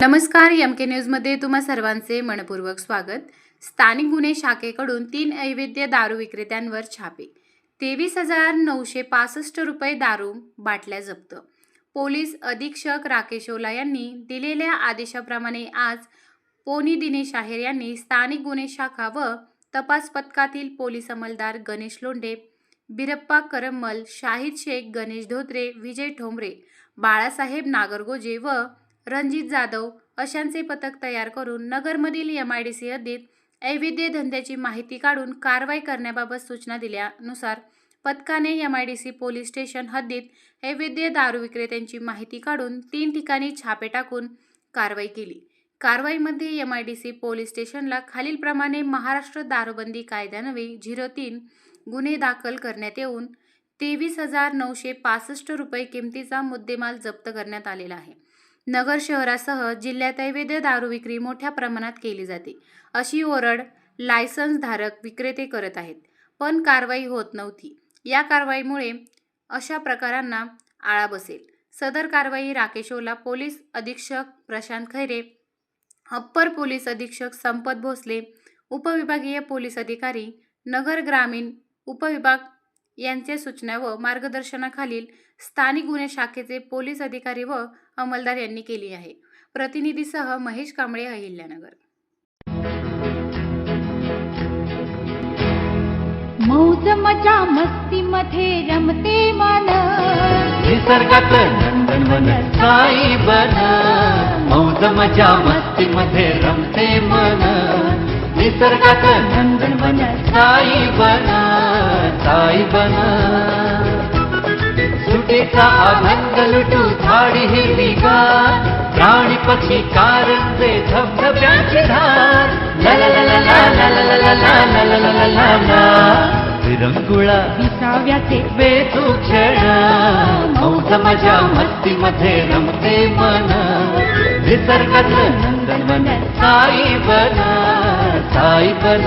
नमस्कार एम के न्यूजमध्ये तुम्हा सर्वांचे मनपूर्वक स्वागत. स्थानिक गुन्हे शाखेकडून तीन अवैध दारू विक्रेत्यांवर छापे. तेवीस हजार नऊशे पासष्ट रुपये दारू बाटल्या जप्त. पोलीस अधीक्षक राकेश ओला यांनी दिलेल्या आदेशाप्रमाणे आज पोनी दिनेश आहेर यांनी स्थानिक गुन्हे शाखा व तपास पथकातील पोलीस अंमलदार गणेश लोंढे बिरप्पा करमल शाहिद शेख गणेश धोत्रे विजय ठोंबरे बाळासाहेब नागरगोजे व रणजित जाधव अशांचे पथक तयार करून नगरमधील एम आय डी सी हद्दीत अवैध धंद्याची माहिती काढून कारवाई करण्याबाबत सूचना दिल्यानुसार पथकाने M I D C police station हद्दीत अवैध दारू विक्रेत्यांची माहिती काढून तीन ठिकाणी छापे टाकून कारवाई केली. कारवाईमध्ये M I D C police स्टेशनला खालीलप्रमाणे महाराष्ट्र दारूबंदी कायद्यानवे झिरो तीन गुन्हे दाखल करण्यात येऊन तेवीस हजार नऊशे पासष्ट रुपये किमतीचा मुद्देमाल जप्त करण्यात आलेला आहे. नगर शहरासह जिल्ह्यात अवैध दारू विक्री मोठ्या प्रमाणात केली जाते. अशी ओरड लायसन्सधारक विक्रेते करत आहेत पण कारवाई होत नव्हती. या कारवाईमुळे अशा प्रकारांना आळा बसेल. सदर कारवाई राकेशोला पोलीस अधीक्षक प्रशांत खैरे अप्पर पोलीस अधीक्षक संपत भोसले उपविभागीय पोलीस अधिकारी नगर ग्रामीण उपविभाग यांच्या सूचना व मार्गदर्शनाखालील स्थानिक गुन्हे शाखेचे पोलीस अधिकारी व अंमलदार यांनी केली आहे. प्रतिनिधीसह महेश कांबळे अहिल्यानगर. मौज मजा मस्ती मध्ये रमते मन. निसर्गात नंदनवन साई बन. मौज मजा मस्ती मध्ये रमते मन. निसर्गात नंदनवन साई बन. साई बन सुटेचा आनंद लुटू झाडी हिरवीगार प्राणी पक्षी कारंजे धबधब्यांची धार ला ला ला ला ला ला ला ला ला ला ला ला ला ला विरंगुळा विसाव्याचे बेतू क्षण मौज मजा मस्ती मध्ये रमते मन निसर्गात नंदनवन साई बन साई बन